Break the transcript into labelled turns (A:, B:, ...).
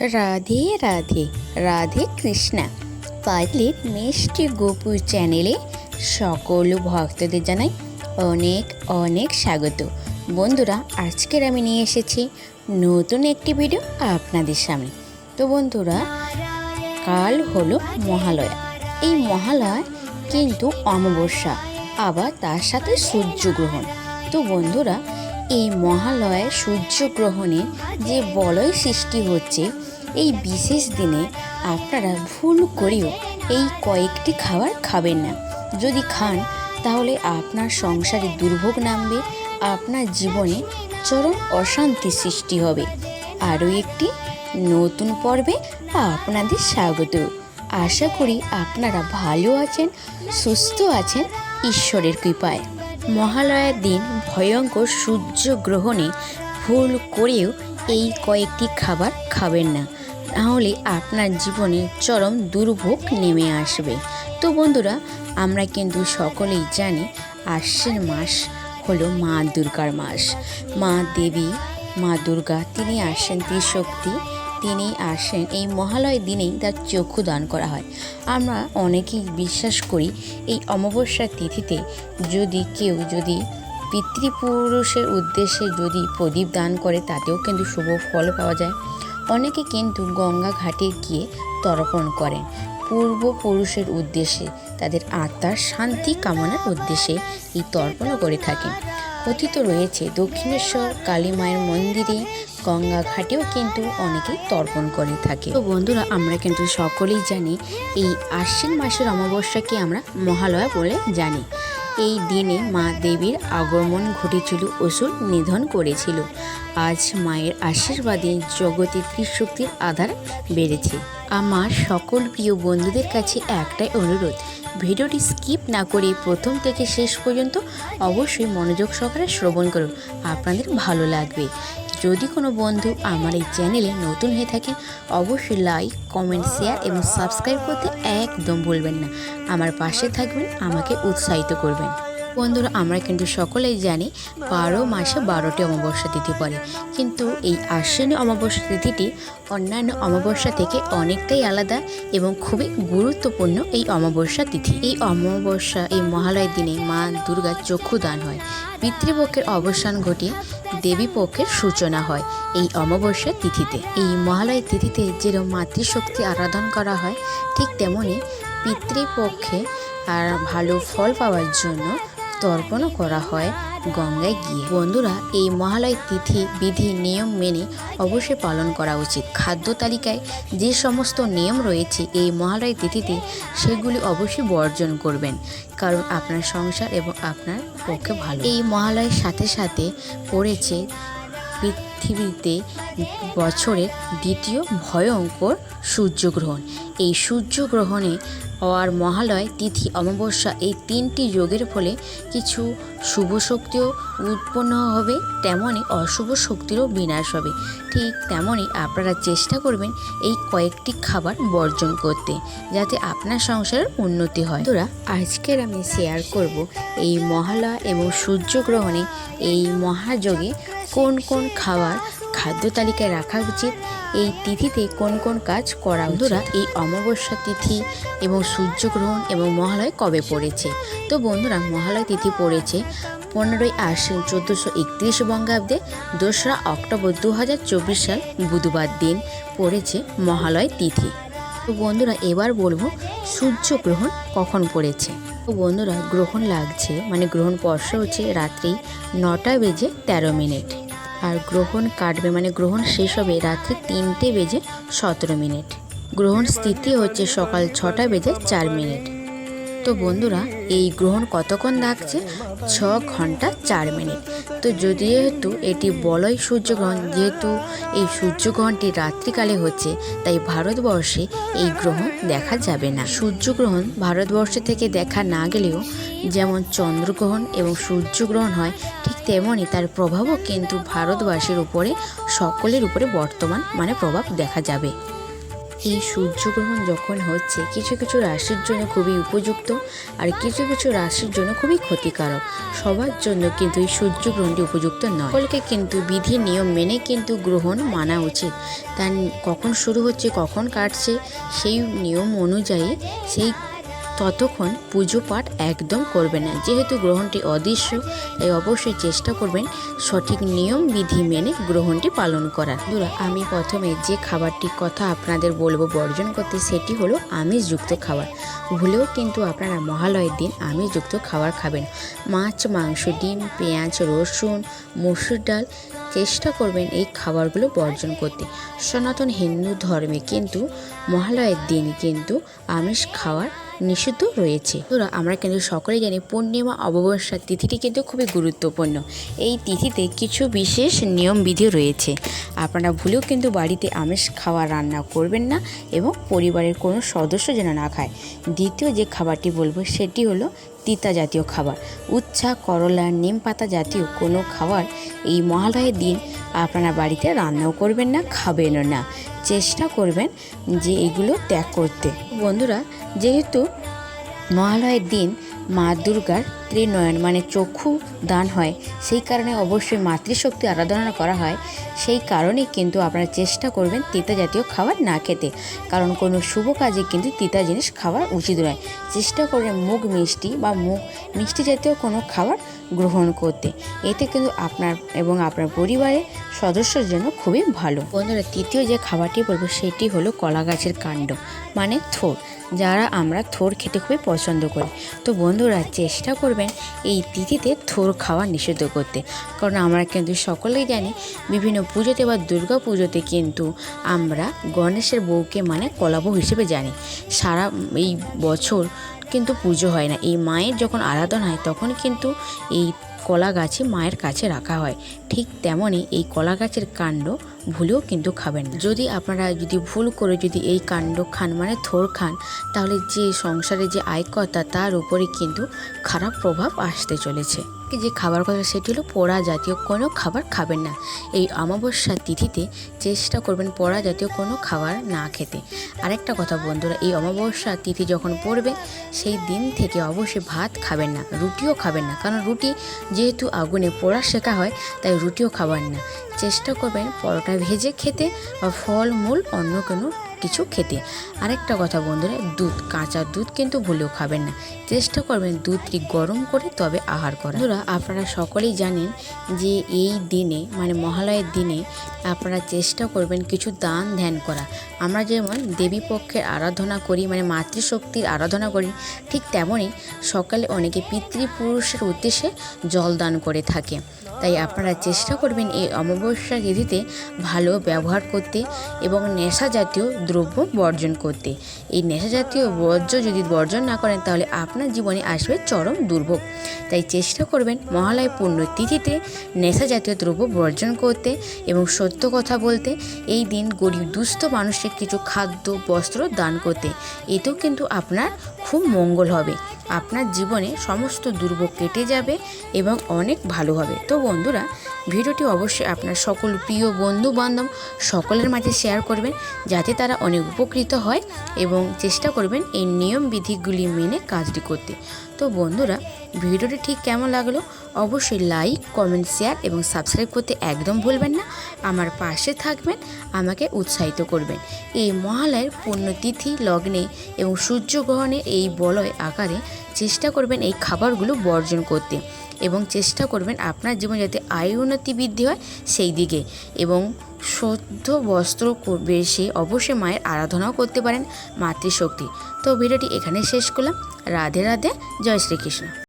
A: রাধে রাধে রাধে কৃষ্ণা। পাগলির মিষ্টি গোপুর চ্যানেলে সকল ভক্তদের জানাই অনেক অনেক স্বাগত। বন্ধুরা, আজকের আমি নিয়ে এসেছি নতুন একটি ভিডিও আপনাদের সামনে। তো বন্ধুরা, কাল হলো মহালয়া। এই মহালয়া কিন্তু অমাবস্যা, আবার তার সাথে সূর্যগ্রহণ। তো বন্ধুরা, এই মহালয়ায় সূর্যগ্রহণে যে বলয় সৃষ্টি হচ্ছে এই বিশেষ দিনে আপনারা ভুল করেও এই কয়েকটি খাবার খাবেন না। যদি খান, তাহলে আপনার সংসারে দুর্ভোগ নামবে, আপনার জীবনে চরম অশান্তি সৃষ্টি হবে। আরও একটি নতুন পর্বে আপনাদের স্বাগত। আশা করি আপনারা ভালো আছেন, সুস্থ আছেন ঈশ্বরের কৃপায়। মহালয়ার দিন ভয়ঙ্কর সূর্য গ্রহণে ভুল করেও এই কয়েকটি খাবার খাবেন না। তাহলে আপনার জীবনে চরম দুর্ভোগ নেমে আসবে। তো বন্ধুরা, আমরা কিন্তু সকলেই জানি আশ্বিন মাস হলো মা দুর্গার মাস। মা দেবী, মা দুর্গা, তিনি আসেন ত্রিশক্তি, তিনি আসেন এই মহালয় দিনেই তার চক্ষু দান করা হয়। আমরা অনেকেই বিশ্বাস করি এই অমাবস্যার তিথিতে যদি কেউ যদি পিতৃপুরুষের উদ্দেশ্যে যদি প্রদীপ দান করে, তাতেও কিন্তু শুভ ফল পাওয়া যায়। অনেকে কিন্তু গঙ্গা ঘাটে গিয়ে তর্পণ করেন। পূর্বপুরুষের উদ্দেশ্যে, তাদের আত্মার শান্তি কামনার উদ্দেশ্যে এই তর্পণও করে থাকেন। কথিত রয়েছে, দক্ষিণেশ্বর, কালী মায়ের মন্দিরে গঙ্গা ঘাটেও কিন্তু অনেকেই তর্পণ করে থাকে। তো বন্ধুরা, আমরা কিন্তু সকলেই জানি, এই আশ্বিন মাসের অমাবস্যাকে আমরা মহালয়া বলে জানি। এই দিনে মা দেবীর আগমন ঘটেছিল অসুর নিধন করেছিল। আজ মায়ের আশীর্বাদে জগতে ত্রিশক্তির আধার বেড়েছে। আমার সকল প্রিয় বন্ধুদের কাছে একটাই অনুরোধ, ভিডিওটি স্কিপ না করে প্রথম থেকে শেষ পর্যন্ত অবশ্যই মনোযোগ সহকারে শ্রবণ করুন। আপনাদের ভালো লাগবে। যদি কোনো বন্ধু আমার এই চ্যানেলে নতুন হয়ে থাকে, অবশ্যই লাইক কমেন্ট শেয়ার এবং সাবস্ক্রাইব করতে একদম ভুলবেন না। আমার পাশে থাকবেন, আমাকে উৎসাহিত করবেন। বন্ধুরা, আমরা কিন্তু সকলেই জানি বারো মাসে বারোটি অমাবস্যা তিথি পড়ে। কিন্তু এই আশ্বিনী অমাবস্যা তিথিটি অন্যান্য অমাবস্যা থেকে অনেকটাই আলাদা এবং খুবই গুরুত্বপূর্ণ এই অমাবস্যা তিথি। এই অমাবস্যা, এই মহালয়ের দিনে মা দুর্গার চক্ষু দান হয়। পিতৃপক্ষের অবসান ঘটিয়ে দেবী পক্ষের সূচনা হয় এই অমাবস্যা তিথিতে। এই মহালয় তিথিতে যেরকম মাতৃশক্তি আরাধন করা হয়, ঠিক তেমনি পিতৃপক্ষে আর ভালো ফল পাওয়ার জন্য তর্পণও করা হয় গঙ্গায় গিয়ে। বন্ধুরা, এই মহালয় তিথি, বিধি, নিয়ম মেনে অবশ্যই পালন করা উচিত। খাদ্য তালিকায় যে সমস্ত নিয়ম রয়েছে এই মহালয় তিথিতে, সেগুলি অবশ্যই বর্জন করবেন, কারণ আপনার সংসার এবং আপনার পক্ষে ভালো। এই মহালয়ের সাথে সাথে পড়েছে পৃথিবীতে বছরের দ্বিতীয় ভয়ঙ্কর সূর্যগ্রহণ। এই সূর্যগ্রহণে আর মহালয় তিথি অমাবস্যা এই তিনটি যোগের ফলে কিছু শুভ শক্তিও উৎপন্ন হবে তেমনই অশুভ শক্তিরও বিনাশ হবে। ঠিক তেমনই আপনারা চেষ্টা করবেন এই কয়েকটি খাবার বর্জন করতে, যাতে আপনার সংসারের উন্নতি হয়। তোরা আজকের আমি শেয়ার করব এই মহালয়া এবং সূর্যগ্রহণে এই মহাযোগে কোন কোন খাবার খাদ্য তালিকায় রাখা উচিত? এই তিথিতে কোন কোন কাজ করা বন্ধুরা এই অমাবস্যা তিথি এবং সূর্যগ্রহণ এবং মহালয় কবে পড়েছে? তো বন্ধুরা মহালয় তিথি পড়েছে পনেরোই আশ্বিন চোদ্দোশো একত্রিশ বঙ্গাব্দে। দোসরা অক্টোবর দু হাজার চব্বিশ সাল বুধবার দিন পড়েছে মহালয় তিথি। তো বন্ধুরা এবার বলব সূর্যগ্রহণ কখন পড়েছে? তো বন্ধুরা গ্রহণ লাগছে মানে গ্রহণ স্পর্শ হচ্ছে রাত্রি নটা বেজে তেরো মিনিট। আর গ্রহণ কাটবে মানে গ্রহণ শেষ হবে রাত্রি তিনটে বেজে সতেরো মিনিট। গ্রহণ স্থিতি হচ্ছে সকাল ছটা বেজে চার মিনিট। তো বন্ধুরা, এই গ্রহণ কতক্ষণ লাগছে? ছ ঘণ্টা চার মিনিট। তো যেহেতু এটি বলয় সূর্যগ্রহণ, যেহেতু এই সূর্যগ্রহণটি রাত্রিকালে হচ্ছে, তাই ভারতবর্ষে এই গ্রহণ দেখা যাবে না। সূর্যগ্রহণ ভারতবর্ষ থেকে দেখা না গেলেও যেমন চন্দ্রগ্রহণ এবং সূর্যগ্রহণ হয়, ঠিক তেমনই তার প্রভাবও কিন্তু ভারতবাসীর উপরে, সকলের উপরে বর্তমান মানে প্রভাব দেখা যাবে। এই সূর্যগ্রহণ যখন হচ্ছে, কিছু কিছু রাশির জন্য খুবই উপযুক্ত আর কিছু কিছু রাশির জন্য খুবই ক্ষতিকারক। সবার জন্য কিন্তু এই সূর্যগ্রহণটি উপযুক্ত নয়। সকলকে কিন্তু বিধি, নিয়ম মেনে কিন্তু গ্রহণ মানা উচিত। তার কখন শুরু হচ্ছে, কখন কাটছে, সেই নিয়ম অনুযায়ী সেই ততক্ষণ পুজো পাঠ একদম করবে না। যেহেতু গ্রহণটি অদৃশ্য, তাই অবশ্যই চেষ্টা করবেন সঠিক নিয়ম, বিধি মেনে গ্রহণটি পালন করার। বন্ধুরা, আমি প্রথমে যে খাবারটির কথা আপনাদের বলব, বর্জন করতে, সেটি হলো আমিষযুক্ত খাবার। ভুলেও কিন্তু আপনারা মহালয়ের দিন আমিষযুক্ত খাবার খাবেন। মাছ, মাংস, ডিম, পেঁয়াজ, রসুন, মসুর ডাল, চেষ্টা করবেন এই খাবারগুলো বর্জন করতে। সনাতন হিন্দু ধর্মে কিন্তু মহালয়ের দিন কিন্তু আমিষ খাওয়ার নিষিদ্ধ রয়েছে। ধরো, আমরা কিন্তু সকলে জানি পূর্ণিমা অমাবস্যার তিথিটি কিন্তু খুবই গুরুত্বপূর্ণ। এই তিথিতে কিছু বিশেষ নিয়মবিধি রয়েছে। আপনারা ভুলেও কিন্তু বাড়িতে আমিষ খাওয়া রান্না করবেন না এবং পরিবারের কোনো সদস্য যেন না খায়। দ্বিতীয় যে খাবারটি বলব, সেটি হলো তিতা জাতীয় খাবার। উচ্ছা, করলা, নিম পাতা জাতীয় কোনো খাবার এই মহালয়ের দিন আপনারা বাড়িতে রান্নাও করবেন না, খাবেনও না। চেষ্টা করবেন যে এগুলো ত্যাগ করতে। বন্ধুরা, যেহেতু মহালয়ের দিন মা দুর্গার ত্রিনয়ন মানে চক্ষু দান হয়। সেই কারণে অবশ্যই মাতৃশক্তি আরাধনা করা হয়। সেই কারণেই কিন্তু আপনারা চেষ্টা করবেন তিতা জাতীয় খাবার না খেতে। কারণ কোনো শুভ কাজে কিন্তু তিতা জিনিস খাওয়া উচিত নয়। চেষ্টা করবেন মুগ মিষ্টি বা মুগ মিষ্টি জাতীয় কোনো খাবার গ্রহণ করতে। এতে কিন্তু আপনার এবং আপনার পরিবারের সদস্যের জন্য খুবই ভালো। বন্ধুরা, তৃতীয় যে খাবারটি বলব সেটি হলো কলা গাছের কাণ্ড মানে থোর। যারা আমরা থোর খেতে খুবই পছন্দ করি। তো বন্ধুরা, চেষ্টা করবেন এই তিথিতে থোর খাওয়া নিষিদ্ধ করতে। কারণ আমরা কিন্তু সকলেই জানি, বিভিন্ন পুজোতে বা দুর্গা পুজোতে কিন্তু আমরা গণেশের বউকে মানে কলাবউ হিসেবে জানি। সারা এই বছর কিন্তু পুজো হয় না। এই মায়ের যখন আরাধনা হয়, তখন কিন্তু এই কলা গাছে মায়ের কাছে রাখা হয়। ঠিক তেমনই এই কলা গাছের কাণ্ড ভুলেও কিন্তু খাবেন না। যদি আপনারা যদি ভুল করে যদি এই কাণ্ড খান মানে থোর খান, তাহলে যে সংসারে যে আয়কর্তা, তার উপরে কিন্তু খারাপ প্রভাব আসতে চলেছে। যে খাবার কথা, সেটি হলো পোড়া জাতীয় কোনো খাবার খাবেন না। এই অমাবস্যার তিথিতে চেষ্টা করবেন পোড়া জাতীয় কোনো খাবার না খেতে। আরেকটা কথা বন্ধুরা, এই অমাবস্যার তিথি যখন পড়বে, সেই দিন থেকে অবশ্যই ভাত খাবেন না, রুটিও খাবেন না। কারণ রুটি যেহেতু আগুনে পোড়া শেখা হয়, তাই রুটিও খাবেন না। চেষ্টা করবেন পরোটা ভেজে খেতে বা ফল মূল অন্য কোনো কিছু খেতে। আরেকটা কথা বন্ধুরা, দুধ, কাঁচা দুধ কিন্তু ভুলেও খাবেন না। চেষ্টা করবেন দুধটি গরম করে তবে আহার করা বন্ধুরা, আপনারা সকলেই জানেন যে এই দিনে মানে মহালয়ের দিনে আপনারা চেষ্টা করবেন কিছু দান ধ্যান করা। আমরা যেমন দেবী পক্ষের আরাধনা করি মানে মাতৃশক্তির আরাধনা করি, ঠিক তেমনই সকালে অনেকে পিতৃপুরুষের উদ্দেশ্যে জল দান করে থাকে। তাই আপনারা চেষ্টা করবেন এই অমাবস্যা তিথিতে ভালো ব্যবহার করতে এবং নেশা জাতীয় দ্রব্য বর্জন করতে। এই নেশা জাতীয় বর্জ্য যদি বর্জন না করেন, তাহলে আপনার জীবনে আসবে চরম দুর্ভোগ। তাই চেষ্টা করবেন মহালয় তিথিতে নেশা জাতীয় দ্রব্য বর্জন করতে এবং সত্য কথা বলতে। এই দিন গরিব দুস্থ মানুষের কিছু খাদ্য, বস্ত্র দান করতে। এতেও কিন্তু আপনার খুব মঙ্গল হবে। আপনার জীবনে সমস্ত দুর্ভোগ কেটে যাবে এবং অনেক ভালো হবে। তো বন্ধুরা ভিডিওটি অবশ্যই আপনার সকল প্রিয় বন্ধু বান্ধব সকলের মাঝে শেয়ার করবেন, যাতে তারা অনেক উপকৃত হয় এবং চেষ্টা করবেন এই নিয়ম বিধিগুলি মেনে কাজটি করতে। তো বন্ধুরা, ভিডিওটি ঠিক কেমন লাগল অবশ্যই লাইক, কমেন্ট, শেয়ার এবং সাবস্ক্রাইব করতে একদম ভুলবেন না। আমার পাশে থাকবেন, আমাকে উৎসাহিত করবেন। এই মহালয়ের পুণ্যতিথি লগ্নে এবং সূর্যগ্রহণের এই বলয় আকারে চেষ্টা করবেন এই খাবারগুলো বর্জন করতে এবং চেষ্টা করবেন আপনার জীবন যাতে আয়ু উন্নতি বৃদ্ধি হয় সেই দিকে এবং শুদ্ধ বস্ত্র বেশি অবশ্যই মায়ের আরাধনাও করতে পারেন মাতৃশক্তি। তো ভিডিওটি এখানে শেষ করলাম। রাধে রাধে, জয় শ্রীকৃষ্ণ।